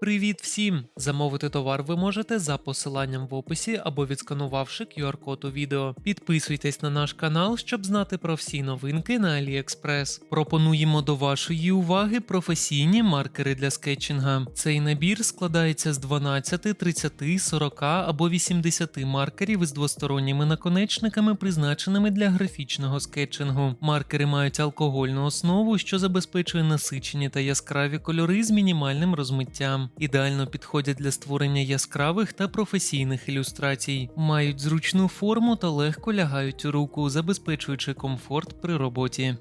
Привіт всім! Замовити товар ви можете за посиланням в описі або відсканувавши QR-код у відео. Підписуйтесь на наш канал, щоб знати про всі новинки на AliExpress. Пропонуємо до вашої уваги професійні маркери для скетчинга. Цей набір складається з 12, 30, 40 або 80 маркерів із двосторонніми наконечниками, призначеними для графічного скетчингу. Маркери мають алкогольну основу, що забезпечує насичені та яскраві кольори з мінімальним розмиттям. Ідеально підходять для створення яскравих та професійних ілюстрацій, мають зручну форму та легко лягають у руку, забезпечуючи комфорт при роботі.